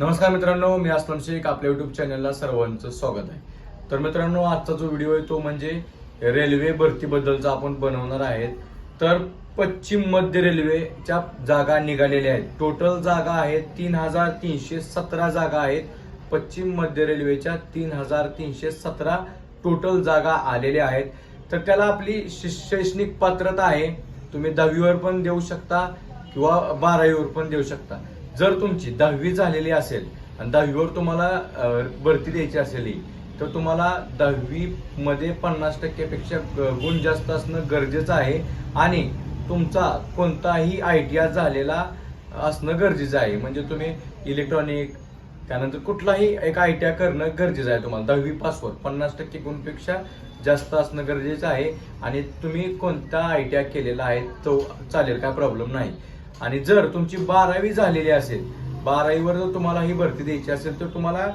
नमस्कार मित्रांनो मी असलम शेख आपल्या युट्यूब चॅनलला सर्वांचं स्वागत आहे. तर मित्रांनो आजचा जो व्हिडिओ आहे तो म्हणजे रेल्वे भरतीबद्दलचा आपण बनवणार आहेत. तर पश्चिम मध्य रेल्वेच्या जागा निघालेल्या आहेत. टोटल जागा आहेत तीन हजार तीनशे सतरा जागा आहेत. पश्चिम मध्य रेल्वेच्या तीन हजार तीनशे सतरा टोटल जागा आलेल्या आहेत. तर त्याला आपली शि- शैक्षणिक पात्रता आहे. तुम्ही दहावीवर पण देऊ शकता किंवा बारावीवर पण देऊ शकता. जर तुमची दहावी झालेली असेल आणि दहावीवर तुम्हाला भरती द्यायची असेल ही, तर तुम्हाला दहावीमध्ये पन्नास टक्क्यापेक्षा गुण जास्त असणं गरजेचं आहे आणि तुमचा कोणताही आय टी आय झालेला असणं गरजेचं आहे. म्हणजे तुम्ही इलेक्ट्रॉनिक त्यानंतर कुठलाही एक आय टी आय करणं गरजेचं आहे तुम्हाला. दहावी पासवर पन्नास टक्के गुणपेक्षा जास्त असणं गरजेचं आहे आणि तुम्ही कोणता आय टी आय केलेला आहे तो चालेल काय प्रॉब्लेम नाही. आणि जर तुमची बारावी झालेली असेल बारावीवर जर तुम्हाला ही भरती द्यायची असेल तर तुम्हाला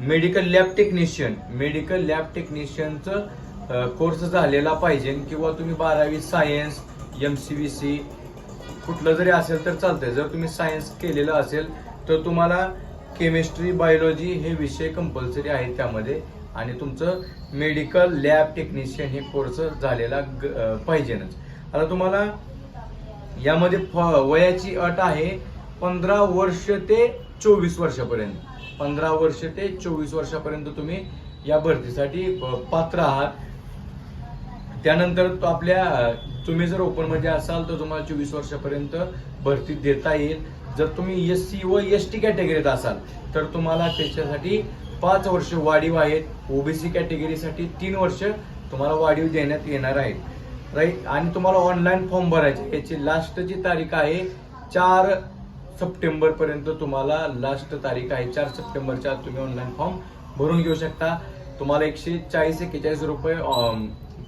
medical lab technician medical lab टेक्निशियनचं course झालेला पाहिजे किंवा तुम्ही बारावी science M C B C कुठलं जरी असेल तर चालतंय. जर तुम्ही सायन्स केलेलं असेल तर तुम्हाला केमिस्ट्री बायोलॉजी हे विषय कंपल्सरी आहेत त्यामध्ये आणि तुमचं मेडिकल लॅब टेक्निशियन हे कोर्स झालेला ग- पाहिजेनच. आता तुम्हाला यामध्ये फ- वयाची अट आहे पंधरा वर्ष ते चोवीस वर्षापर्यंत. पंधरा वर्ष ते चोवीस वर्षापर्यंत तुम्ही या भरतीसाठी पात्र आहात. त्यानंतर तो आपल्या तुम्ही जर ओपनमध्ये असाल तर तुम्हाला चोवीस वर्षापर्यंत भरती देता येईल. जर तुम्ही एस सी व एस टी कॅटेगरीत असाल तर तुम्हाला त्याच्यासाठी पाच वर्ष वाढीव आहेत. ओबीसी कॅटेगरीसाठी तीन वर्ष तुम्हाला वाढीव देण्यात येणार आहेत. राईट आणि तुम्हाला ऑनलाईन फॉर्म भरायचे. याची लास्टची तारीख आहे चार सप्टेंबर पर्यंत तुम्हाला लास्ट तारीख आहे. चार सप्टेंबरच्या आत तुम्ही ऑनलाईन फॉर्म भरून घेऊ शकता. तुम्हाला एकशे चाळीस एक्केचाळीस रुपये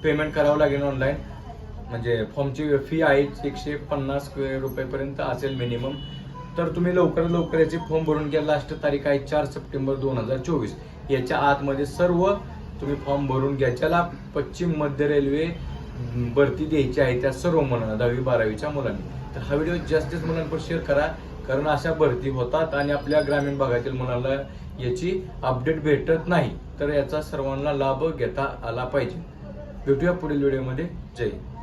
पेमेंट करावं लागेल ऑनलाईन म्हणजे फॉर्मची फी आहे एकशे पन्नास रुपयेपर्यंत असेल मिनिमम तर तुम्ही लवकरात लवकर याचे फॉर्म भरून घ्या. लास्ट तारीख आहे चार सप्टेंबर दोन हजार चोवीस. याच्या आतमध्ये सर्व तुम्ही फॉर्म भरून घ्या. ज्याला पश्चिम मध्य रेल्वे भरती द्यायची आहे त्या सर्व मुलांना दहावी बारावीच्या मुलांनी. तर हा व्हिडिओ जास्तीत मुलांपर्यंत शेअर करा कारण अशा भरती होतात आणि आपल्या ग्रामीण भागातील मुलांना याची अपडेट भेटत नाही. तर याचा सर्वांना लाभ घेता आला पाहिजे. भेटूया पुढील व्हिडिओमध्ये. जय हिंद.